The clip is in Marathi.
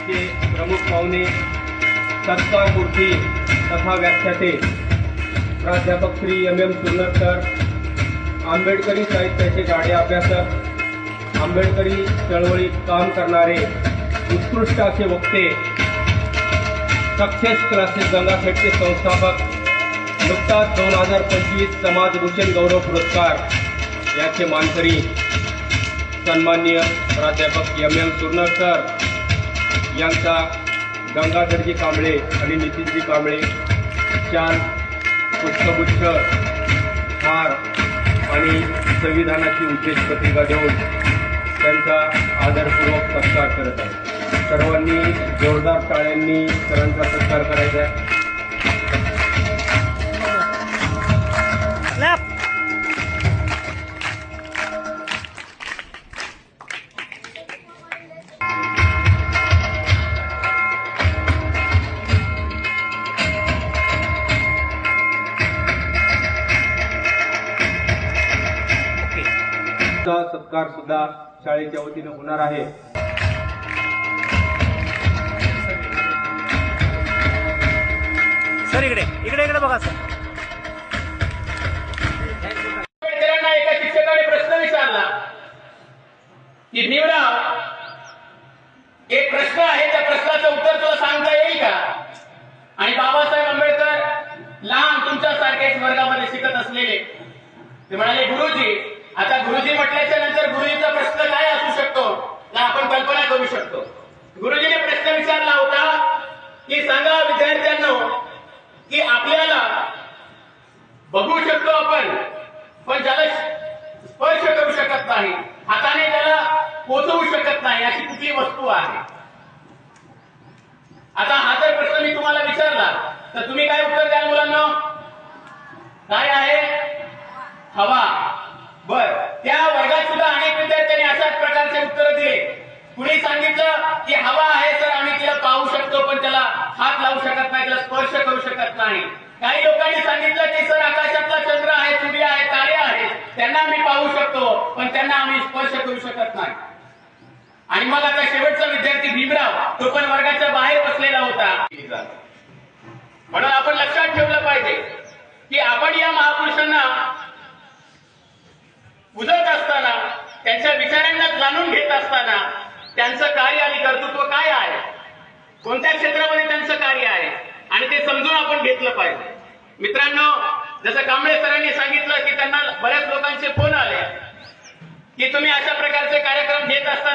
आजचे प्रमुख पाहुणे सत्कार मूर्ती तथा व्याख्याते प्राध्यापक श्री एम एम सुरनरकर आंबेडकरी साहित्याचे गाडे अभ्यासक आंबेडकरी चळवळीत काम करणारे उत्कृष्ट असे वक्ते सक्सेस क्लासेस गंगाखेडचे संस्थापक नुकताच दोन हजार पंचवीस समाजभूषण गौरव पुरस्कार याचे मानकरी सन्माननीय प्राध्यापक एम एम सुरनरकर यांचा गंगाधरजी कांबळे आणि नितीनजी कांबळे शाल पुष्पगुच्छ हार आणि संविधानाची उद्देश पत्रिका देऊन त्यांचा आदरपूर्वक सत्कार करत आहे सर्वांनी जोरदार टाळ्यांनी सरांचा सत्कार करायचा आहे. चा सत्कार सुद्धा शाळेच्या वतीनं होणार आहे. सर इकडे इकडे इकडे बघा सर. विद्यार्थ्यांना एका शिक्षकाने प्रश्न विचारला की भीमराव एक प्रश्न आहे त्या प्रश्नाचं उत्तर तुला सांगता येईल का? आणि बाबासाहेब आंबेडकर लहान तुमच्या सारख्याच वर्गामध्ये शिकत असलेले ते म्हणाले गुरुजी आता गुरुजी म्हटल्याच्या नंतर गुरुजीचा प्रश्न काय असू शकतो? ना आपण कल्पना करू शकतो. गुरुजीने प्रश्न विचारला होता की सांगा विद्यार्थ्यांना की आपल्याला बघू शकतो आपण पण ज्याला स्पर्श करू शकत नाही हाताने त्याला पोचवू शकत नाही अशी कुठली वस्तू आहे? आता हा जर प्रश्न मी तुम्हाला विचारला तर तुम्ही काय उत्तर द्याल मुलांना? काय आहे? हवा बर त्या वर्गात सुद्धा अनेक विद्यार्थ्यांनी अशाच प्रकारचे उत्तर दिले कुणी सांगितलं की हवा आहे सर आम्ही तिला पाहू शकतो पण त्याला हात लावू शकत नाही त्याला स्पर्श करू शकत नाही. काही लोकांनी सांगितलं की सर आकाशातला चंद्र आहे सूर्य आहे तारे आहेत. त्यांना आम्ही पाहू शकतो पण त्यांना आम्ही स्पर्श करू शकत नाही. आणि मग आता शेवटचा विद्यार्थी भीमराव तो पण वर्गाच्या बाहेर बसलेला होता. म्हणून आपण लक्षात ठेवलं पाहिजे की आपण या महापुरुषांना उजत असताना त्यांच्या विचारांना जाणून घेत असताना त्यांचं कार्य आणि कर्तृत्व काय आहे? कोणत्या क्षेत्रामध्ये त्यांचं कार्य आहे? आणि ते समजून आपण घेतलं पाहिजे. मित्रांनो जसं कांबळे सरांनी सांगितलं की त्यांना बऱ्याच लोकांचे फोन आले की तुम्ही अशा प्रकारचे कार्यक्रम घेत असता